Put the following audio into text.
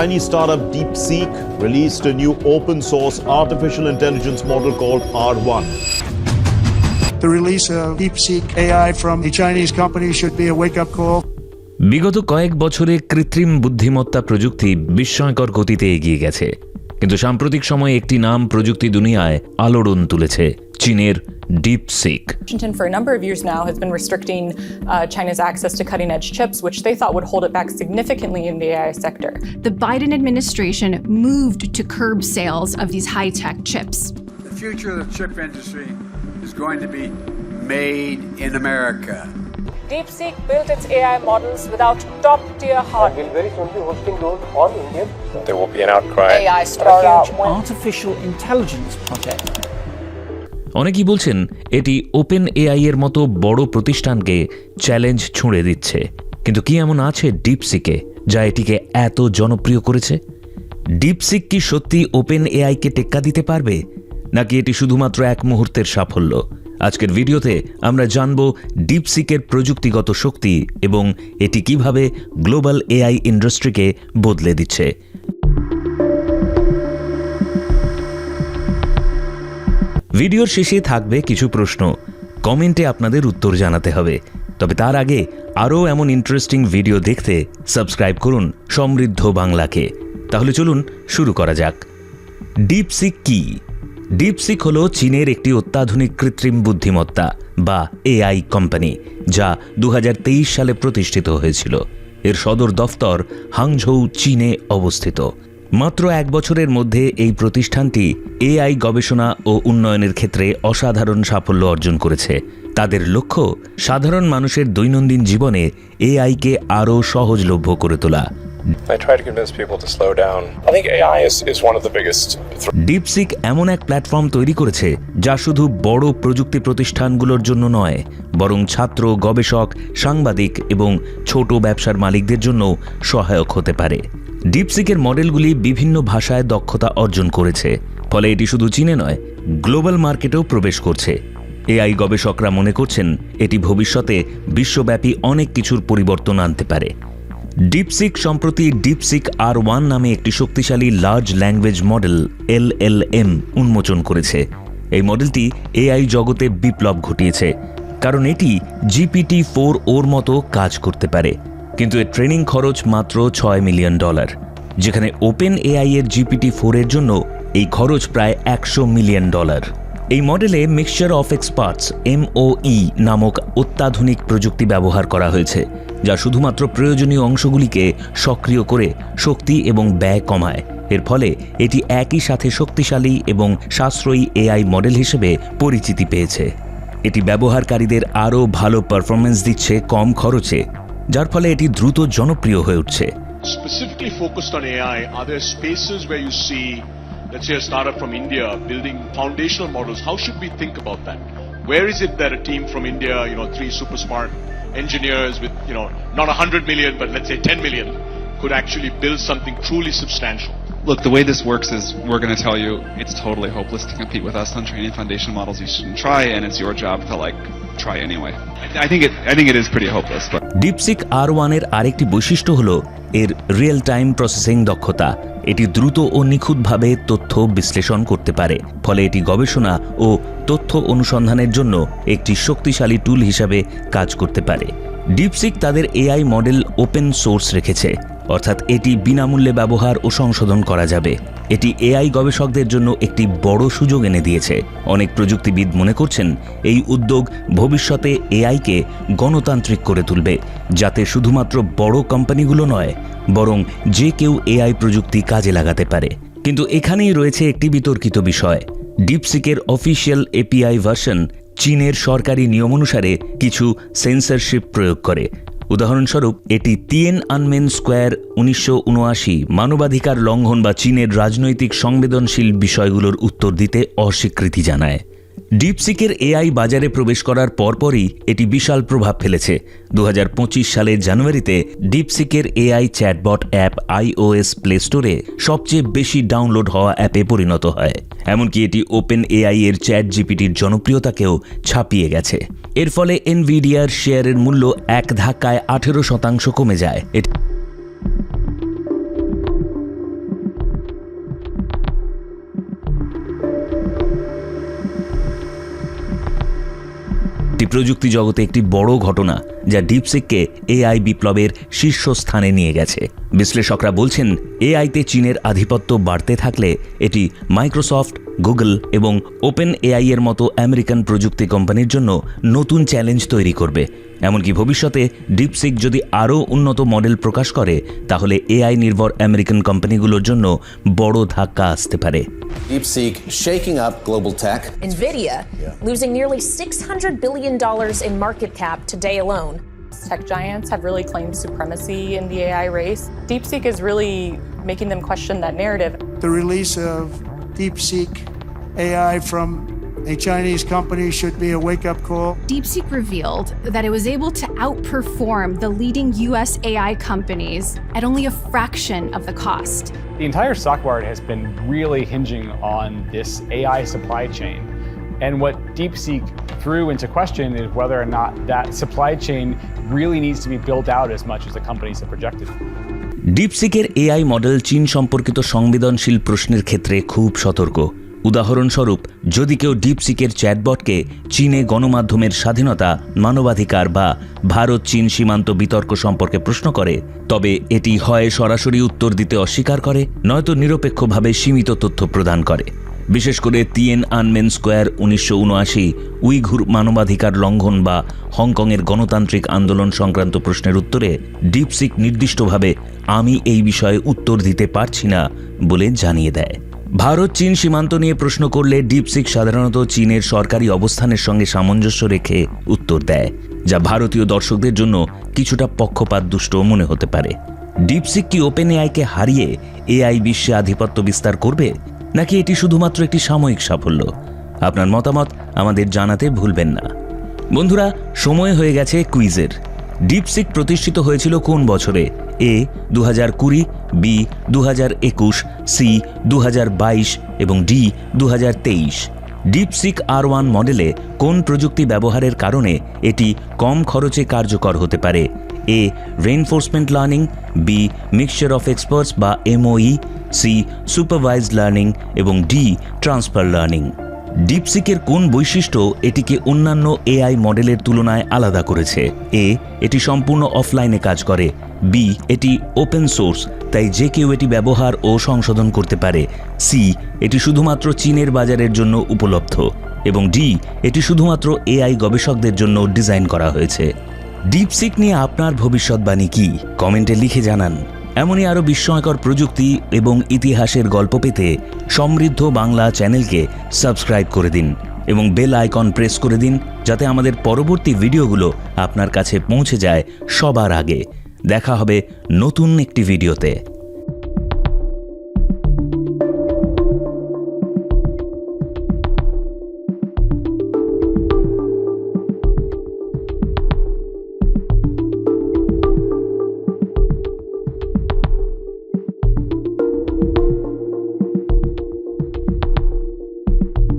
Chinese startup DeepSeek released a new open source artificial intelligence model called R1. The release of DeepSeek AI from the Chinese company should be a wake up call. বিগত কয়েক বছরে কৃত্রিম বুদ্ধিমত্তা প্রযুক্তি বিস্ময়কর গতিতে এগিয়ে গেছে কিন্তু সাম্প্রতিক সময়ে একটি নাম প্রযুক্তি দুনিয়ায় আলোড়ন তুলেছে চীনের DeepSeek Washington, for a number of years now, has been restricting uh, China's access to cutting edge chips, which they thought would hold it back significantly in the AI sector. The Biden administration moved to curb sales of these high tech chips. The future of the chip industry is going to be made in America. DeepSeek built its AI models without top tier hardware. will very soon be hosting those on Indian. There will be an outcry. AI startup. artificial intelligence project. অনেকেই বলছেন এটি open AI এর মতো বড় প্রতিষ্ঠানকে challenge ছুঁড়ে দিচ্ছে কিন্তু কি এমন আছে ডিপসিকে যা এটিকে এত জনপ্রিয় করেছে ডিপসিক কি সত্যি ওপেন এআইকে টেক্কা দিতে পারবে নাকি এটি শুধুমাত্র এক মুহূর্তের সাফল্য আজকের ভিডিওতে আমরা জানব ডিপসিকের প্রযুক্তিগত শক্তি এবং এটি কীভাবে গ্লোবাল এআই ইন্ডাস্ট্রিকে বদলে দিচ্ছে। ভিডিওর শেষে থাকবে কিছু প্রশ্ন। কমেন্টে আপনাদের উত্তর জানাতে হবে। তবে তার আগে আরও এমন ইন্টারেস্টিং ভিডিও দেখতে সাবস্ক্রাইব করুন সমৃদ্ধ বাংলাকে। তাহলে চলুন শুরু করা যাক। ডিপসিক কি? ডিপসিক হল চীনের একটি অত্যাধুনিক কৃত্রিম বুদ্ধিমত্তা, বা এআই কোম্পানি যা দু হাজার তেইশ সালে প্রতিষ্ঠিত হয়েছিল। এর সদর দফতর হাংঝৌ, চীনে অবস্থিত। মাত্র এক বছরের মধ্যে এই প্রতিষ্ঠানটি এআই গবেষণা ও উন্নয়নের ক্ষেত্রে অসাধারণ সাফল্য অর্জন করেছে। তাদের লক্ষ্য, সাধারণ মানুষের দৈনন্দিন জীবনে এআইকে আরও সহজলভ্য করে তোলা। I try to convince people to slow down. I think AI is, is one of the biggest. DeepSeek এমন এক প্ল্যাটফর্ম তৈরি করেছে যা শুধু বড় প্রযুক্তি প্রতিষ্ঠানগুলোর জন্য নয় বরং ছাত্র গবেষক সাংবাদিক এবং ছোট ব্যবসার মালিকদের জন্য সহায়ক হতে পারে ডিপসিকের মডেলগুলি বিভিন্ন ভাষায় দক্ষতা অর্জন করেছে ফলে এটি শুধু চীনে নয় গ্লোবাল মার্কেটেও প্রবেশ করছে এআই গবেষকরা মনে করছেন এটি ভবিষ্যতে বিশ্বব্যাপী অনেক কিছুর পরিবর্তন আনতে পারে ডিপসিক সম্প্রতি ডিপসিক আর ওয়ান নামে একটি শক্তিশালী large language model L L M উন্মোচন করেছে। এই মডেলটি এআই জগতে বিপ্লব ঘটিয়েছে, কারণ এটি জিপিটি ফোর ওর মতো কাজ করতে পারে। কিন্তু এর ট্রেনিং খরচ মাত্র ছয় মিলিয়ন ডলার যেখানে ওপেন এআই এর জিপিটি ফোরের জন্য এই খরচ প্রায় একশো মিলিয়ন ডলার এই মডেলে মিক্সচার অফ এক্সপার্টস এমওই নামক অত্যাধুনিক প্রযুক্তি ব্যবহার করা হয়েছে যা শুধুমাত্র প্রয়োজনীয় অংশগুলিকে সক্রিয় করে শক্তি এবং ব্যয় কমায়। এর ফলে এটি একই সাথে শক্তিশালী এবং সাশ্রয়ী এআই মডেল হিসেবে পরিচিতি পেয়েছে। এটি ব্যবহারকারীদের আরও ভালো পারফরমেন্স দিচ্ছে কম খরচে যার ফলে এটি দ্রুত জনপ্রিয় হয়ে উঠছে। Specifically focused on AI, are there spaces where you see, let's say, a startup from India building foundational models? How should we think about that? Where is it that a team from India, you know, three super smart engineers with, you know, not 100 million, but let's say 10 million, could actually build something truly substantial? Look, the way this works is we're going to tell you it's totally hopeless to compete with us on training foundation models. You shouldn't try, and it's your job to like try anyway. I, think it. I think it is pretty hopeless, but. DeepSeek আর ওয়ানের আরেকটি বৈশিষ্ট্য হল এর real time processing দক্ষতা এটি দ্রুত ও নিখুঁতভাবে তথ্য বিশ্লেষণ করতে পারে ফলে এটি গবেষণা ও তথ্য অনুসন্ধানের জন্য একটি শক্তিশালী টুল হিসাবে কাজ করতে পারে ডিপসিক তাদের এআই মডেল ওপেন সোর্স রেখেছে অর্থাৎ এটি বিনামূল্যে ব্যবহার ও সংশোধন করা যাবে। এটি এআই গবেষকদের জন্য একটি বড় সুযোগ এনে দিয়েছে। অনেক প্রযুক্তিবিদ মনে করছেন, এই উদ্যোগ ভবিষ্যতে এআইকে গণতান্ত্রিক করে তুলবে, যাতে শুধুমাত্র বড় কোম্পানিগুলো নয়, বরং যে কেউ এআই প্রযুক্তি কাজে লাগাতে পারে। কিন্তু এখানেই রয়েছে একটি বিতর্কিত বিষয়। ডিপসিকের অফিসিয়াল এপিআই ভার্সন চীনের সরকারি নিয়ম অনুসারে কিছু সেন্সরশিপ প্রয়োগ করে। উদাহরণস্বরূপ, এটি তিয়েন আনমেন স্কোয়ার উনিশশো উনআশি, মানবাধিকার লঙ্ঘন বা চীনের রাজনৈতিক সংবেদনশীল বিষয়গুলোর উত্তর দিতে অস্বীকৃতি জানায়। ডিপসিকের এআই বাজারে প্রবেশ করার পরপরই এটি বিশাল প্রভাব ফেলেছে। দু সালের জানুয়ারিতে ডিপসিকের AI chatbot app iOS play স্টোরে সবচেয়ে বেশি ডাউনলোড হওয়া অ্যাপে পরিণত হয়। এমনকি এটি ওপেন এআই এর চ্যাট জিপিটির জনপ্রিয়তাকেও ছাপিয়ে গেছে। এর ফলে এনভিডিয়ার শেয়ারের মূল্য এক ধাক্কায় আঠেরো শতাংশ কমে যায়। এটি এটি প্রযুক্তি জগতে একটি বড় ঘটনা যা ডিপসিককে এআই বিপ্লবের শীর্ষস্থানে নিয়ে গেছে। বিশ্লেষকরা বলছেন, এআইতে চীনের আধিপত্য বাড়তে থাকলে এটি মাইক্রোসফট গুগল এবং ওপেন এআই এর মতো আমেরিকান প্রযুক্তি কোম্পানির জন্য নতুন চ্যালেঞ্জ তৈরি করবে। এমনকি ভবিষ্যতে ডিপসিক যদি আরও উন্নত মডেল প্রকাশ করে তাহলে এআই নির্ভর আমেরিকান কোম্পানিগুলোর জন্য বড় ধাক্কা আসতে পারে। DeepSeek shaking up global tech Nvidia losing nearly 600 billion dollars market cap today alone Tech giants have really claimed supremacy in the AI race. DeepSeek is really making them question that narrative. The release AI from a Chinese company should be a wake up call. DeepSeek revealed that it was able to outperform the leading US AI companies at only a fraction of the cost. The entire stock market has been really hinging on this AI supply chain. And what DeepSeek threw into question is whether or not that supply chain really needs to be built out as much as the companies have projected. ডিপসিকের AI model চীন সম্পর্কিত সংবেদনশীল প্রশ্নের ক্ষেত্রে খুব সতর্ক উদাহরণস্বরূপ, যদি কেউ ডিপসিকের চ্যাটবটকে চীনে গণমাধ্যমের স্বাধীনতা, মানবাধিকার বা ভারত চীন সীমান্ত বিতর্ক সম্পর্কে প্রশ্ন করে, তবে এটি হয় সরাসরি উত্তর দিতে অস্বীকার করে, নয়তো নিরপেক্ষভাবে সীমিত তথ্য প্রদান করে। বিশেষ করে তিয়েন আনমেন স্কোয়ার উনিশশো উনআশি, উইঘুর মানবাধিকার লঙ্ঘন বা হংকংয়ের গণতান্ত্রিক আন্দোলন সংক্রান্ত প্রশ্নের উত্তরে ডিপসিক নির্দিষ্টভাবে, আমি এই বিষয়ে উত্তর দিতে পারছি না বলে জানিয়ে দেয়। ভারত, চীন সীমান্ত নিয়ে প্রশ্ন করলে ডিপসিক সাধারণত চীনের সরকারি অবস্থানের সঙ্গে সামঞ্জস্য রেখে উত্তর দেয়, যা ভারতীয় দর্শকদের জন্য কিছুটা পক্ষপাত দুষ্ট মনে হতে পারে। ডিপসিক কি ওপেন এআইকে হারিয়ে এআই বিশ্বে আধিপত্য বিস্তার করবে, নাকি এটি শুধুমাত্র একটি সাময়িক সাফল্য? আপনার মতামত আমাদের জানাতে ভুলবেন না। বন্ধুরা, সময় হয়ে গেছে কুইজের। ডিপসিক প্রতিষ্ঠিত হয়েছিল কোন বছরে? এ দু হাজার কুড়ি, বি দু হাজার একুশ, সি দু হাজার বাইশ এবং ডি দু হাজার তেইশ। ডিপসিক আর ওয়ান মডেলে কোন প্রযুক্তি ব্যবহারের কারণে এটি কম খরচে কার্যকর হতে পারে? A reinforcement learning B mixture of experts বা এমওই সি সুপারভাইজড লার্নিং এবং ডি ট্রান্সফার লার্নিং ডিপসিকের কোন বৈশিষ্ট্য এটিকে অন্যান্য এআই মডেলের তুলনায় আলাদা করেছে? এ এটি সম্পূর্ণ অফলাইনে কাজ করে। বি এটি ওপেন সোর্স তাই যে কেউ এটি ব্যবহার ও সংশোধন করতে পারে। সি এটি শুধুমাত্র চীনের বাজারের জন্য উপলব্ধ। এবং ডি এটি শুধুমাত্র এআই গবেষকদের জন্য ডিজাইন করা হয়েছে। ডিপসিক নিয়ে আপনার ভবিষ্যৎবাণী কি? কমেন্টে লিখে জানান। এমনই আরও বিস্ময়কর প্রযুক্তি এবং ইতিহাসের গল্প পেতে সমৃদ্ধ বাংলা চ্যানেলকে সাবস্ক্রাইব করে দিন এবং বেল আইকন প্রেস করে দিন যাতে আমাদের পরবর্তী ভিডিওগুলো আপনার কাছে পৌঁছে যায় সবার আগে। দেখা হবে নতুন একটি ভিডিওতে।